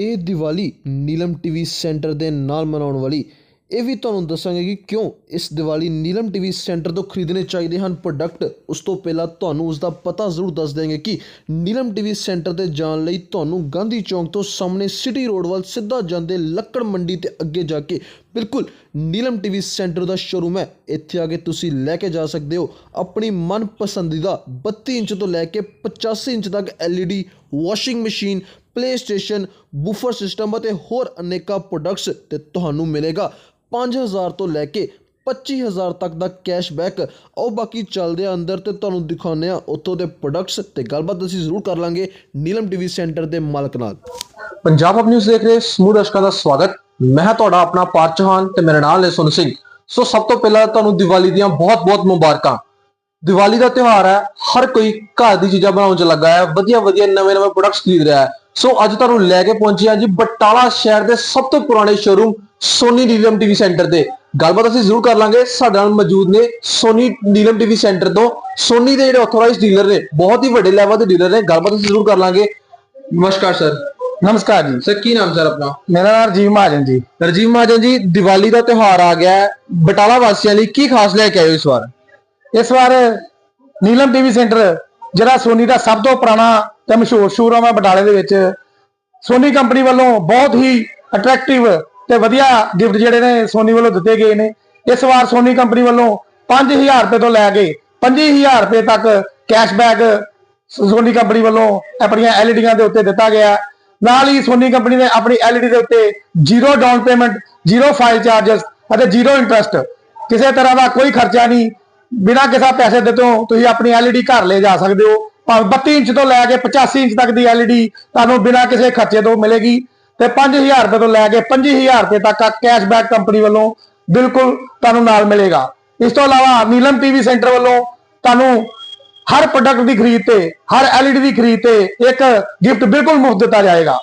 ਇਹ Diwali Neelam TV centre ਦੇ ਨਾਲ ਮਨਾਉਣ ਵਾਲੀ। ਇਹ ਵੀ ਤੁਹਾਨੂੰ ਦੱਸਾਂਗੇ ਕਿ ਕਿਉਂ ਇਸ ਦੀਵਾਲੀ ਨੀਲਮ ਟੀਵੀ ਸੈਂਟਰ ਤੋਂ ਖਰੀਦਣੇ ਚਾਹੀਦੇ ਹਨ ਪ੍ਰੋਡਕਟ। ਉਸ ਤੋਂ ਪਹਿਲਾਂ ਤੁਹਾਨੂੰ ਉਸ ਦਾ ਪਤਾ ਜ਼ਰੂਰ ਦੱਸ ਦੇਵਾਂਗੇ ਕਿ ਨੀਲਮ ਟੀਵੀ ਸੈਂਟਰ ਤੇ ਜਾਣ ਲਈ ਤੁਹਾਨੂੰ ਗਾਂਧੀ ਚੌਂਕ ਤੋਂ ਸਾਹਮਣੇ ਸਿਟੀ ਰੋਡ ਵੱਲ ਸਿੱਧਾ ਜਾਂਦੇ ਲੱਕੜ ਮੰਡੀ ਤੇ ਅੱਗੇ ਜਾ ਕੇ ਬਿਲਕੁਲ ਨੀਲਮ ਟੀਵੀ ਸੈਂਟਰ ਦਾ ਸ਼ੋਰੂਮ ਹੈ। ਇੱਥੇ ਆ ਕੇ ਤੁਸੀਂ ਲੈ ਕੇ ਜਾ ਸਕਦੇ ਹੋ ਆਪਣੀ ਮਨਪਸੰਦੀਦਾ 32 ਇੰਚ ਤੋਂ ਲੈ ਕੇ 85 ਇੰਚ ਤੱਕ LED washing machine PlayStation woofer system ਅਤੇ ਹੋਰ ਅਨੇਕਾਂ ਪ੍ਰੋਡਕਟਸ ਤੇ ਤੁਹਾਨੂੰ ਮਿਲੇਗਾ। 5000 ਤੋਂ ਲੈ ਕੇ 25000 ਤੱਕ ਦਾ ਕੈਸ਼ਬੈਕ ਆਓ ਬਾਕੀ ਚੱਲਦੇ ਆ ਅੰਦਰ ਤੇ ਤੁਹਾਨੂੰ ਦਿਖਾਉਂਦੇ ਆ ਉੱਥੋਂ ਦੇ ਪ੍ਰੋਡਕਟਸ ਤੇ ਗੱਲਬਾਤ ਅਸੀਂ ਜ਼ਰੂਰ ਕਰ ਲਾਂਗੇ ਨੀਲਮ ਟੀਵੀ ਸੈਂਟਰ ਦੇ ਮਾਲਕ ਨਾਲ। ਪੰਜਾਬ ਅਪ ਨਿਊਜ਼ ਦੇਖ ਰਹੇ ਸਮੂਹ ਦਰਸ਼ਕਾਂ ਦਾ ਸਵਾਗਤ। ਮੈਂ ਤੁਹਾਡਾ ਆਪਣਾ ਪਾਰ ਚੌਹਾਨ ਤੇ ਮੇਰੇ ਨਾਲ ਹੈ ਸੁਨ ਸਿੰਘ। ਸੋ ਸਭ ਤੋਂ ਪਹਿਲਾਂ ਤੁਹਾਨੂੰ ਦੀਵਾਲੀ ਦੀਆਂ ਬਹੁਤ-ਬਹੁਤ ਮੁਬਾਰਕਾਂ। ਦੀਵਾਲੀ ਦਾ ਤਿਉਹਾਰ ਹੈ, ਹਰ ਕੋਈ ਘਰ ਦੀ ਚੀਜ਼ਾਂ ਬਣਾਉਣ 'ਚ ਲੱਗਾ ਹੈ, ਵਧੀਆ-ਵਧੀਆ ਨਵੇਂ-ਨਵੇਂ ਪ੍ਰੋਡਕਟਸ ਖਰੀਦ ਰਿਹਾ ਹੈ। ਸੋ ਅੱਜ ਤੁਹਾਨੂੰ ਲੈ ਕੇ ਪਹੁੰਚੇ ਹਾਂ ਜੀ ਬਟਾਲਾ ਸ਼ਹਿਰ ਦੇ ਸਭ ਤੋਂ ਪੁਰਾਣੇ showroom Sony Neelam TV centre ਦੇ। ਗੱਲਬਾਤ ਅਸੀਂ ਜ਼ਰੂਰ ਕਰ ਲਾਂਗੇ। ਸਾਡੇ ਨਾਲ ਮੌਜੂਦ ਨੇ ਸੋਨੀ ਨੀਲਮ ਟੀਵੀ ਸੈਂਟਰ ਤੋਂ। ਸੋਨੀ ਦੇ ਜਿਹੜੇ ਆਥੋਰਾਈਜ਼ਡ ਡੀਲਰ ਨੇ ਬਹੁਤ ਹੀ ਵੱਡੇ ਲੈਵਲ ਦੇ ਡੀਲਰ ਨੇ। ਗੱਲਬਾਤ ਅਸੀਂ ਜ਼ਰੂਰ ਕਰ ਲਾਂਗੇ। ਨਮਸਕਾਰ ਸਰ ਨਮਸਕਾਰ ਜੀ। ਸਰ ਕੀ ਨਾਮ ਸਰ ਆਪਣਾ? ਮੇਰਾ ਨਾਮ ਰਜੀਵ ਮਹਾਜਨ ਜੀ। ਰਜੀਵ ਮਹਾਜਨ ਜੀ ਦੀਵਾਲੀ ਦਾ ਤਿਉਹਾਰ ਆ ਗਿਆ ਬਟਾਲਾ ਵਾਸੀਆਂ ਲਈ ਕੀ ਖਾਸ ਲੈ ਕੇ ਆਏ ਹੋ ਇਸ ਵਾਰ? ਇਸ ਵਾਰ ਨੀਲਮ ਟੀਵੀ ਸੈਂਟਰ ਜਿਹੜਾ ਸੋਨੀ ਦਾ ਸਭ ਤੋਂ ਪੁਰਾਣਾ ਤੇ ਮਸ਼ਹੂਰ ਸ਼ੋਰੂਮ ਹੈ ਬਟਾਲੇ ਦੇ ਵਿੱਚ ਸੋਨੀ ਕੰਪਨੀ ਵੱਲੋਂ ਬਹੁਤ ਹੀ ਅਟਰੈਕਟਿਵ ਤੇ ਵਧੀਆ ਗਿਫਟ ਜਿਹੜੇ ਨੇ ਸੋਨੀ ਵੱਲੋਂ ਦਿੱਤੇ ਗਏ ਨੇ। ਇਸ ਵਾਰ ਸੋਨੀ ਕੰਪਨੀ ਵੱਲੋਂ 5000 ਰੁਪਏ ਤੋਂ ਲੈ ਕੇ 25000 ਰੁਪਏ ਤੱਕ ਕੈਸ਼ਬੈਕ ਸੋਨੀ ਕੰਪਨੀ ਵੱਲੋਂ ਆਪਣੀਆਂ ਐਲਈਡੀਆਂ ਦੇ ਉੱਤੇ ਦਿੱਤਾ ਗਿਆ। ਨਾਲ ਹੀ ਸੋਨੀ ਕੰਪਨੀ ਨੇ ਆਪਣੀ ਐਲਈਡੀ ਦੇ ਉੱਤੇ zero down payment zero file charges ਅਤੇ ਜ਼ੀਰੋ ਇੰਟਰਸਟ ਕਿਸੇ ਤਰ੍ਹਾਂ ਦਾ ਕੋਈ ਖਰਚਾ ਨਹੀਂ। ਬਿਨਾਂ ਕਿਸੇ ਪੈਸੇ ਦਿੱਤੋਂ ਤੁਸੀਂ ਆਪਣੀ ਐਲਈਡੀ ਘਰ ਲੈ ਜਾ ਸਕਦੇ ਹੋ। ਭਾਵੇਂ 32 ਇੰਚ ਤੋਂ ਲੈ ਕੇ 85 ਇੰਚ ਤੱਕ ਦੀ ਐਲਈਡੀ ਤੁਹਾਨੂੰ ਬਿਨਾਂ ਕਿਸੇ ਖਰਚੇ ਤੋਂ ਮਿਲੇਗੀ ਤੇ 5000 ਰੁਪਏ ਤੋਂ ਲੈ ਕੇ 25000 ਰੁਪਏ ਤੱਕ ਕੈਸ਼ਬੈਕ ਕੰਪਨੀ ਵੱਲੋਂ ਬਿਲਕੁਲ ਤੁਹਾਨੂੰ ਨਾਲ ਮਿਲੇਗਾ। ਇਸ ਤੋਂ ਇਲਾਵਾ ਨੀਲਮ ਟੀਵੀ ਸੈਂਟਰ ਵੱਲੋਂ ਤੁਹਾਨੂੰ ਹਰ ਪ੍ਰੋਡਕਟ ਦੀ ਖਰੀਦ ਤੇ, ਹਰ ਐਲਈਡੀ ਦੀ ਖਰੀਦ ਤੇ ਇੱਕ ਗਿਫਟ ਬਿਲਕੁਲ ਮੁਫਤ ਦਿੱਤਾ ਜਾਏਗਾ।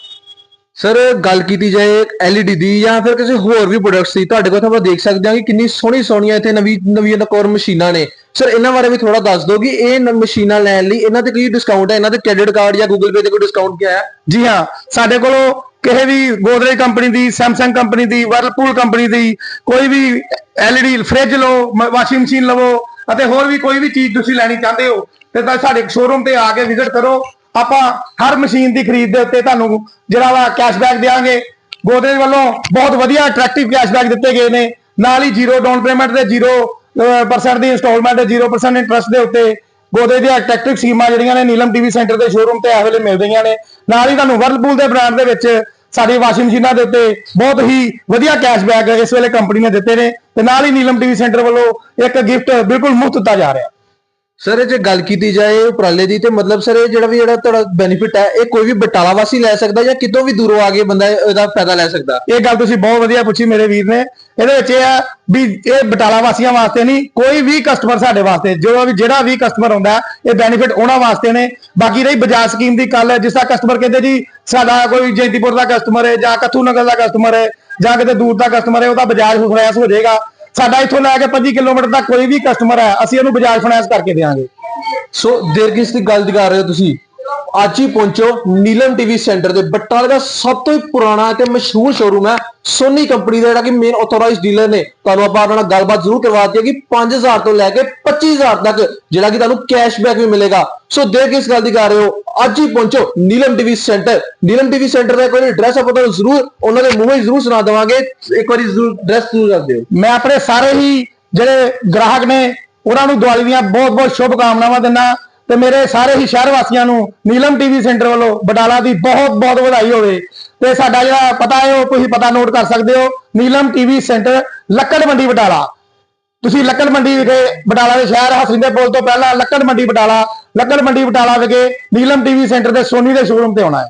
ਸਰ ਗੱਲ ਕੀਤੀ ਜਾਏ LED ਦੀ ਜਾਂ ਫਿਰ ਕਿਸੇ ਹੋਰ ਵੀ ਪ੍ਰੋਡਕਟਸ ਦੀ, ਤੁਹਾਡੇ ਕੋਲ ਤਾਂ ਆਪਾਂ ਦੇਖ ਸਕਦੇ ਹਾਂ ਕਿ ਕਿੰਨੀ ਸੋਹਣੀ ਸੋਹਣੀਆਂ ਇੱਥੇ ਨਵੀਂ, ਨਵੀਆਂ ਨਕੌਰ ਮਸ਼ੀਨਾਂ ਨੇ। ਸਰ ਇਹਨਾਂ ਬਾਰੇ ਵੀ ਥੋੜਾ ਦੱਸ ਦਿਓ ਕਿ ਇਹ ਨ- ਮਸ਼ੀਨਾਂ ਲੈਣ ਲਈ ਇਹਨਾਂ ਤੇ ਕੋਈ ਡਿਸਕਾਊਂਟ ਹੈ? ਇਹਨਾਂ ਤੇ ਕ੍ਰੈਡਿਟ ਕਾਰਡ ਜਾਂ Google Pay ਤੇ ਕੋਈ ਡਿਸਕਾਊਂਟ ਕਿਆ ਹੈ? ਜੀ ਹਾਂ, ਸਾਡੇ ਕੋਲੋਂ ਕਿਸੇ ਵੀ ਗੋਦਰੇਜ ਕੰਪਨੀ ਦੀ ਸੈਮਸੰਗ ਕੰਪਨੀ ਦੀ ਵਰਲਪੂਲ ਕੰਪਨੀ ਦੀ, ਕੋਈ ਵੀ ਐਲਈਡੀ ਫ੍ਰਿਜ ਲਓ ਵਾਸ਼ਿੰਗ ਮਸ਼ੀਨ ਲਵੋ, ਅਤੇ ਹੋਰ ਵੀ ਕੋਈ ਵੀ ਚੀਜ਼ ਤੁਸੀਂ ਲੈਣੀ ਚਾਹੁੰਦੇ ਹੋ, ਤੇ ਤਾਂ ਸਾਡੇ ਸ਼ੋਰੂਮ ਤੇ ਆ ਕੇ ਵਿਜ਼ਿਟ ਕਰੋ। ਆਪਾਂ ਹਰ ਮਸ਼ੀਨ ਦੀ ਖਰੀਦ ਦੇ ਉੱਤੇ ਤੁਹਾਨੂੰ ਜਿਹੜਾ ਵਾ ਕੈਸ਼ਬੈਕ ਦੇਵਾਂਗੇ ਗੋਦਰੇਜ ਵੱਲੋਂ ਬਹੁਤ ਵਧੀਆ ਅਟਰੈਕਟਿਵ ਕੈਸ਼ਬੈਕ ਦਿੱਤੇ ਗਏ ਨੇ। ਨਾਲ ਹੀ ਜ਼ੀਰੋ ਡਾਊਨ ਪੇਮੈਂਟ ਤੇ 0% ਦੀ ਇੰਸਟਾਲਮੈਂਟ 0% ਇੰਟਰਸਟ ਦੇ ਉੱਤੇ ਗੋਦਰੇਜ ਦੀਆਂ ਅਟਰੈਕਟਿਵ ਸਕੀਮਾਂ ਜਿਹੜੀਆਂ ਨੇ ਨੀਲਮ ਟੀਵੀ ਸੈਂਟਰ ਦੇ ਸ਼ੋਰੂਮ ਤੇ ਇਸ ਵੇਲੇ ਮਿਲ ਰਹੀਆਂ ਨੇ। ਨਾਲ ਹੀ ਤੁਹਾਨੂੰ ਵਰਲਪੂਲ ਦੇ ਬ੍ਰਾਂਡ ਦੇ ਵਿੱਚ ਸਾਡੀ ਵਾਸ਼ਿੰਗ ਮਸ਼ੀਨਾਂ ਦੇ ਉੱਤੇ ਬਹੁਤ ਹੀ ਵਧੀਆ ਕੈਸ਼ਬੈਕ ਇਸ ਵੇਲੇ ਕੰਪਨੀ ਨੇ ਦਿੱਤੇ ਨੇ। ਤੇ ਨਾਲ ਹੀ ਨੀਲਮ ਟੀਵੀ ਸੈਂਟਰ ਵੱਲੋਂ ਇੱਕ ਗਿਫਟ ਬਿਲਕੁਲ ਮੁਫਤ ਦਿੱਤਾ ਜਾ ਰਿਹਾ। ਸਰ ਜੇ ਗੱਲ ਕੀਤੀ ਜਾਏ ਉਪਰਾਲੇ ਦੀ, ਤੇ ਮਤਲਬ ਸਰ, ਇਹ ਜਿਹੜਾ ਵੀ ਜਿਹੜਾ ਤੁਹਾਡਾ ਬੈਨੀਫਿਟ ਹੈ, ਇਹ ਕੋਈ ਵੀ ਬਟਾਲਾ ਵਾਸੀ ਲੈ ਸਕਦਾ ਜਾਂ ਕਿਤੋਂ ਵੀ ਦੂਰੋਂ ਆ ਕੇ ਬੰਦਾ ਇਹਦਾ ਫਾਇਦਾ ਲੈ ਸਕਦਾ? ਇਹ ਗੱਲ ਤੁਸੀਂ ਬਹੁਤ ਵਧੀਆ ਪੁੱਛੀ ਮੇਰੇ ਵੀਰ ਨੇ। ਇਹਦੇ ਵਿੱਚ ਇਹ ਆ ਵੀ ਇਹ ਬਟਾਲਾ ਵਾਸੀਆਂ ਵਾਸਤੇ ਨਹੀਂ, ਕੋਈ ਵੀ ਕਸਟਮਰ ਸਾਡੇ ਵਾਸਤੇ, ਜੋ ਵੀ ਜਿਹੜਾ ਵੀ ਕਸਟਮਰ ਆਉਂਦਾ, ਇਹ ਬੈਨੀਫਿਟ ਉਹਨਾਂ ਵਾਸਤੇ ਨੇ। ਬਾਕੀ ਰਹੀ ਬਜਾਜ ਸਕੀਮ ਦੀ ਕੱਲ ਜਿਸ ਤਰ੍ਹਾਂ ਕਸਟਮਰ ਕਹਿੰਦੇ ਜੀ, ਸਾਡਾ ਕੋਈ ਜੈਂਤੀਪੁਰ ਦਾ ਕਸਟਮਰ ਹੈ ਜਾਂ ਕੱਥੂ ਨਗਰ ਦਾ ਕਸਟਮਰ ਹੈ ਜਾਂ ਕਿਤੇ ਦੂਰ ਦਾ ਕਸਟਮਰ ਹੈ ਉਹਦਾ ਬਜਾਜ ਫਾਈਨੈਂਸ ਹੋ ਜਾਏਗਾ ਸਾਡਾ ਇੱਥੋਂ ਲੈ ਕੇ 25 ਕਿਲੋਮੀਟਰ ਤੱਕ ਕੋਈ ਵੀ ਕਸਟਮਰ ਹੈ, ਅਸੀਂ ਇਹਨੂੰ ਬਜਾਜ ਫਾਈਨੈਂਸ ਕਰਕੇ ਦੇਵਾਂਗੇ ਸੋ ਦੇਰ ਕਿਸ ਦੀ ਗੱਲ ਕਰ ਰਹੇ ਹੋ ਤੁਸੀਂ। ਅੱਜ ਹੀ ਪਹੁੰਚੋ ਨੀਲਮ ਟੀਵੀ ਸੈਂਟਰ ਦੇ। ਬਟਾਲੇ ਦਾ ਸਭ ਤੋਂ ਹੀ ਪੁਰਾਣਾ ਤੇ ਮਸ਼ਹੂਰ ਸ਼ੋਰੂਮ ਹੈ ਸੋਨੀ ਕੰਪਨੀ ਦਾ, ਜਿਹੜਾ ਕਿ ਮੇਨ ਆਥੋਰਾਈਜ਼ਡ ਡੀਲਰ ਨੇ। ਤੁਹਾਨੂੰ ਆਪਾਂ ਉਹਨਾਂ ਨਾਲ ਗੱਲਬਾਤ ਜ਼ਰੂਰ ਕਰਵਾ ਦਈਏ ਕਿ 5000 ਤੋਂ ਲੈ ਕੇ 25000 ਤੱਕ ਜਿਹੜਾ ਕਿ ਤੁਹਾਨੂੰ ਕੈਸ਼ਬੈਕ ਵੀ ਮਿਲੇਗਾ। ਸੋ ਦੇਖ ਕਿਸ ਗੱਲ ਦੀ ਕਰ ਰਹੇ ਹੋ। ਅੱਜ ਹੀ ਪਹੁੰਚੋ Neelam TV centre. Neelam TV centre ਦਾ ਕੋਈ ਐਡਰੈਸ ਆਪਾਂ ਤੁਹਾਨੂੰ ਜ਼ਰੂਰ, ਉਹਨਾਂ ਦੇ ਮੂੰਹੋਂ ਹੀ ਜ਼ਰੂਰ ਸੁਣਾ ਦੇਵਾਂਗੇ। ਇੱਕ ਵਾਰੀ ਜ਼ਰੂਰ ਐਡਰੈਸ ਜ਼ਰੂਰ ਦੱਸ ਦਿਓ। ਮੈਂ ਆਪਣੇ ਸਾਰੇ ਹੀ ਜਿਹੜੇ ਗ੍ਰਾਹਕ ਨੇ, ਉਹਨਾਂ ਨੂੰ ਦੀਵਾਲੀ ਦੀਆਂ ਬਹੁਤ ਬਹੁਤ ਸ਼ੁਭ ਕਾਮਨਾਵਾਂ ਦਿੰਦਾ। ਤੇ ਮੇਰੇ ਸਾਰੇ ਹੀ ਸ਼ਹਿਰ ਵਾਸੀਆਂ ਨੂੰ ਨੀਲਮ ਟੀਵੀ ਸੈਂਟਰ ਵੱਲੋਂ ਬਟਾਲਾ ਦੀ ਬਹੁਤ ਬਹੁਤ ਵਧਾਈ ਹੋਵੇ। ਤੇ ਸਾਡਾ ਜਿਹੜਾ ਪਤਾ ਹੈ, ਉਹ ਤੁਸੀਂ ਪਤਾ ਨੋਟ ਕਰ ਸਕਦੇ ਹੋ। ਨੀਲਮ ਟੀਵੀ ਸੈਂਟਰ, ਲੱਕੜ ਮੰਡੀ ਬਟਾਲਾ। ਤੁਸੀਂ ਲੱਕੜ ਮੰਡੀ ਵਿਖੇ ਬਟਾਲਾ ਦੇ ਸ਼ਹਿਰ ਹਸਰਿੰਦੇ ਪੁਲ ਤੋਂ ਪਹਿਲਾਂ ਲੱਕੜ ਮੰਡੀ ਬਟਾਲਾ, ਲੱਕੜ ਮੰਡੀ ਬਟਾਲਾ ਵਿਖੇ ਨੀਲਮ ਟੀਵੀ ਸੈਂਟਰ ਦੇ ਸੋਨੀ ਦੇ ਸ਼ੋਰੂਮ ਤੇ ਆਉਣਾ ਹੈ।